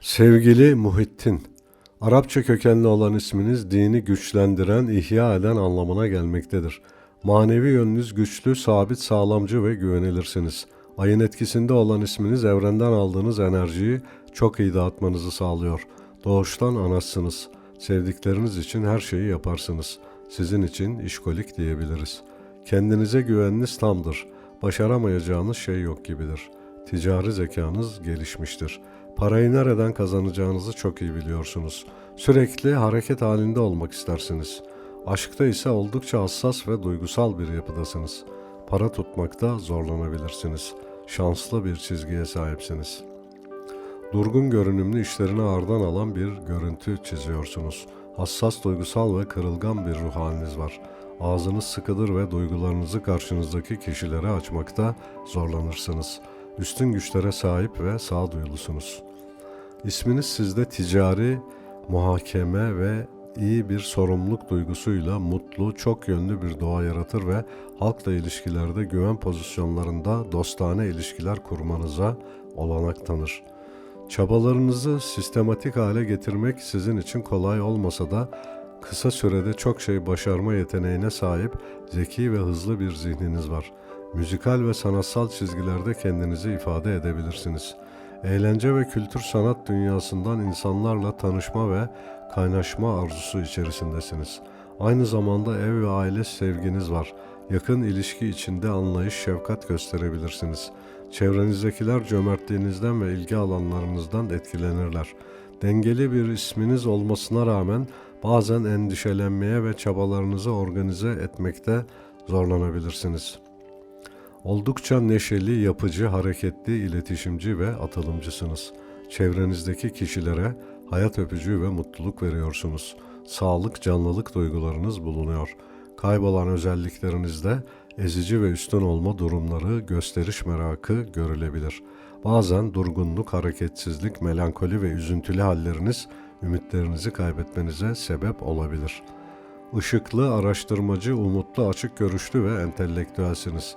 Sevgili Muhittin, Arapça kökenli olan isminiz dini güçlendiren, ihya eden anlamına gelmektedir. Manevi yönünüz güçlü, sabit, sağlamcı ve güvenilirsiniz. Ayın etkisinde olan isminiz evrenden aldığınız enerjiyi çok iyi dağıtmanızı sağlıyor. Doğuştan anasınız. Sevdikleriniz için her şeyi yaparsınız. Sizin için işkolik diyebiliriz. Kendinize güveniniz tamdır. Başaramayacağınız şey yok gibidir. Ticari zekanız gelişmiştir. Parayı nereden kazanacağınızı çok iyi biliyorsunuz. Sürekli hareket halinde olmak istersiniz. Aşkta ise oldukça hassas ve duygusal bir yapıdasınız. Para tutmakta zorlanabilirsiniz. Şanslı bir çizgiye sahipsiniz. Durgun görünümlü işlerini ağırdan alan bir görüntü çiziyorsunuz. Hassas, duygusal ve kırılgan bir ruh haliniz var. Ağzınız sıkıdır ve duygularınızı karşınızdaki kişilere açmakta zorlanırsınız. Üstün güçlere sahip ve sağduyulusunuz. İsminiz sizde ticari, muhakeme ve iyi bir sorumluluk duygusuyla mutlu, çok yönlü bir doğa yaratır ve halkla ilişkilerde güven pozisyonlarında dostane ilişkiler kurmanıza olanak tanır. Çabalarınızı sistematik hale getirmek sizin için kolay olmasa da kısa sürede çok şey başarma yeteneğine sahip zeki ve hızlı bir zihniniz var. Müzikal ve sanatsal çizgilerde kendinizi ifade edebilirsiniz. Eğlence ve kültür sanat dünyasından insanlarla tanışma ve kaynaşma arzusu içerisindesiniz. Aynı zamanda ev ve aile sevginiz var. Yakın ilişki içinde anlayış, şefkat gösterebilirsiniz. Çevrenizdekiler cömertliğinizden ve ilgi alanlarınızdan etkilenirler. Dengeli bir isminiz olmasına rağmen bazen endişelenmeye ve çabalarınızı organize etmekte zorlanabilirsiniz. Oldukça neşeli, yapıcı, hareketli, iletişimci ve atılımcısınız. Çevrenizdeki kişilere hayat öpücüğü ve mutluluk veriyorsunuz. Sağlık, canlılık duygularınız bulunuyor. Kaybolan özelliklerinizde ezici ve üstün olma durumları, gösteriş merakı görülebilir. Bazen durgunluk, hareketsizlik, melankoli ve üzüntülü halleriniz ümitlerinizi kaybetmenize sebep olabilir. Işıklı, araştırmacı, umutlu, açık görüşlü ve entelektüelsiniz.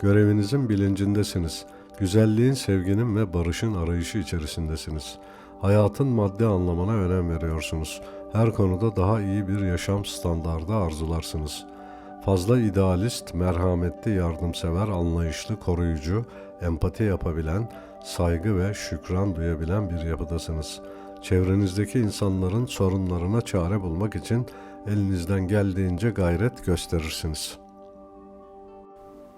Görevinizin bilincindesiniz. Güzelliğin, sevginin ve barışın arayışı içerisindesiniz. Hayatın maddi anlamına önem veriyorsunuz. Her konuda daha iyi bir yaşam standardı arzularsınız. Fazla idealist, merhametli, yardımsever, anlayışlı, koruyucu, empati yapabilen, saygı ve şükran duyabilen bir yapıdasınız. Çevrenizdeki insanların sorunlarına çare bulmak için elinizden geldiğince gayret gösterirsiniz.''